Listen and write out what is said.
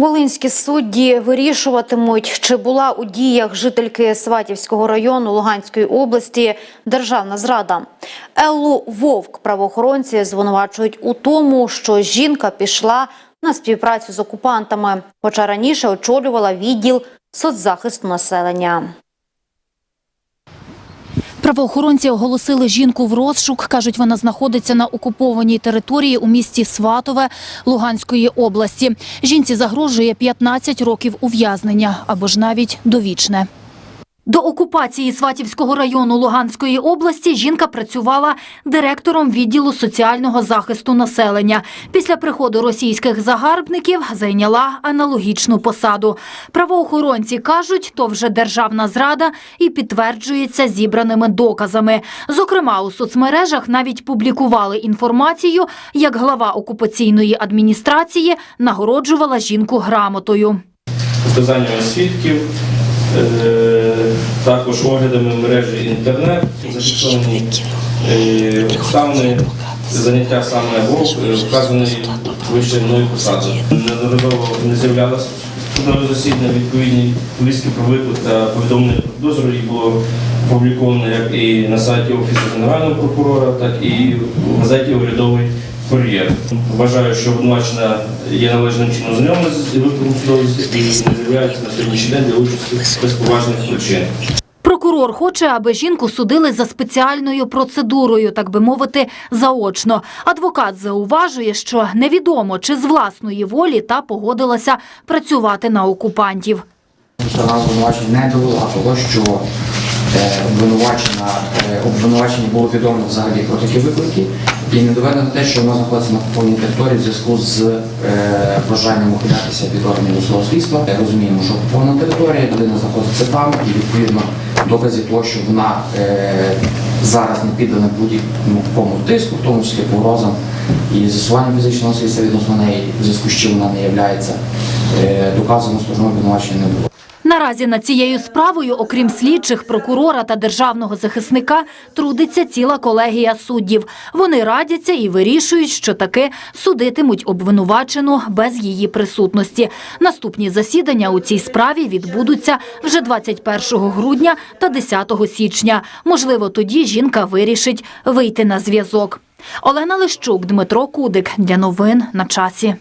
Волинські судді вирішуватимуть, чи була у діях жительки Сватівського району Луганської області державна зрада. Еллу Вовк правоохоронці звинувачують у тому, що жінка пішла на співпрацю з окупантами, хоча раніше очолювала відділ соцзахисту населення. Правоохоронці оголосили жінку в розшук. Кажуть, вона знаходиться на окупованій території у місті Сватове Луганської області. Жінці загрожує 15 років ув'язнення або ж навіть довічне. До окупації Сватівського району Луганської області жінка працювала директором відділу соціального захисту населення. Після приходу російських загарбників зайняла аналогічну посаду. Правоохоронці кажуть, то вже державна зрада і підтверджується зібраними доказами. Зокрема, у соцмережах навіть публікували інформацію, як глава окупаційної адміністрації нагороджувала жінку грамотою. показаннями свідків, також оглядами мережі інтернет, зафіксовані е, обставини заняття саме е, вказаної вище мною посади. Неодноразово не з'являлося судове засідання, відповідні повістки про виклик та повідомлення про підозру їх було опубліковано як і на сайті Офісу Генерального прокурора, так і в газеті Урядовий кур'єр. Вважаю, що обвинувачена є належним чином знайома з викликом засідання і не з'являється на сьогоднішній день для участі без поважних причин. Прокурор хоче, аби жінку судили за спеціальною процедурою, так би мовити, заочно. Адвокат зауважує, що невідомо, чи з власної волі та погодилася працювати на окупантів. Сторона обвинувачення не довела того, що е, обвинувачена, е, було відомо взагалі про такі виклики, і не доведено те, що вона знаходиться на повній території в зв'язку з е, бажанням ухилятися від органів досудового слідства. Е, Розуміємо, що повна територія, людина знаходиться там, і відповідно доказів того, що вона е, зараз не піддана будь-якому тиску, в тому числі погрозам і з'ясуванням фізичного слідства відносно неї, в зв'язку з чим вона не є доказано стороною обвинувачення не було. Наразі над цією справою, окрім слідчих, прокурора та державного захисника, трудиться ціла колегія суддів. Вони радяться і вирішують, що таки судитимуть обвинувачену без її присутності. Наступні засідання у цій справі відбудуться вже 21 грудня та 10 січня. Можливо, тоді жінка вирішить вийти на зв'язок. Олена Лищук, Дмитро Кудик. Для новин на часі.